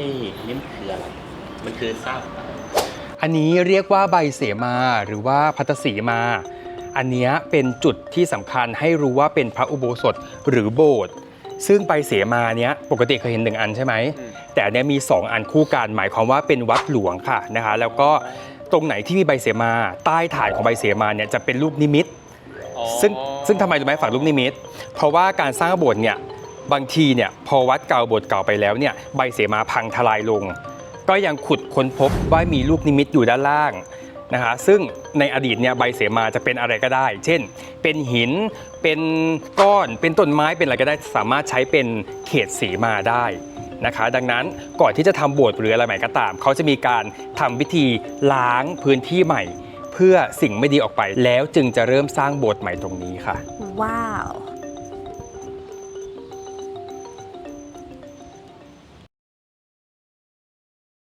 นี่นี่มันคืออะไร มันคือซากอะไรอันนี้เรียกว่าใบเสมาหรือว่าพัตสีมา อันเนี้ยเป็นจุดที่สำคัญให้รู้ว่าเป็นพระอุโบสถหรือโบสถ์ซึ่งใบเสมาเนี้ยปกติเคยเห็นหนึ่งอันใช่ไหม แต่อันเนี้ยมี 2 อันคู่กัน หมายความว่าเป็นวัดหลวงค่ะนะคะ แล้วก็ตรงไหนที่มีใบเสมา ใต้ฐานของใบเสมาเนี่ยจะเป็นรูปนิมิตอ๋อซึ่งซึ่งทำไมรู้ไหมฝังลูกนิมิต เพราะว่าการสร้างโบสถ์เนี่ย บางทีเนี่ยพอวัดเก่าบสถ์เก่าไปแล้วเนี่ยใบเสมาพังทลายลง ก็ยังขุดค้นพบว่ามีลูกนิมิตอยู่ด้านล่างนะคะซึ่งในอดีตเนี่ยใบเสมาจะเป็นอะไรก็ได้ เช่น เป็นหิน เป็นก้อน เป็นต้นไม้ เป็นอะไรก็ได้ สามารถใช้เป็นเขตเสมาได้นะคะ ดังนั้นก่อนที่จะทำโบสถ์หรืออะไรใหม่ก็ตาม เขาจะมีการทำพิธีล้างพื้นที่ใหม่ เพื่อสิ่งไม่ดีออกไปแล้วจึงจะเริ่มสร้างโบสถ์ใหม่ตรงนี้ค่ะ ว้าว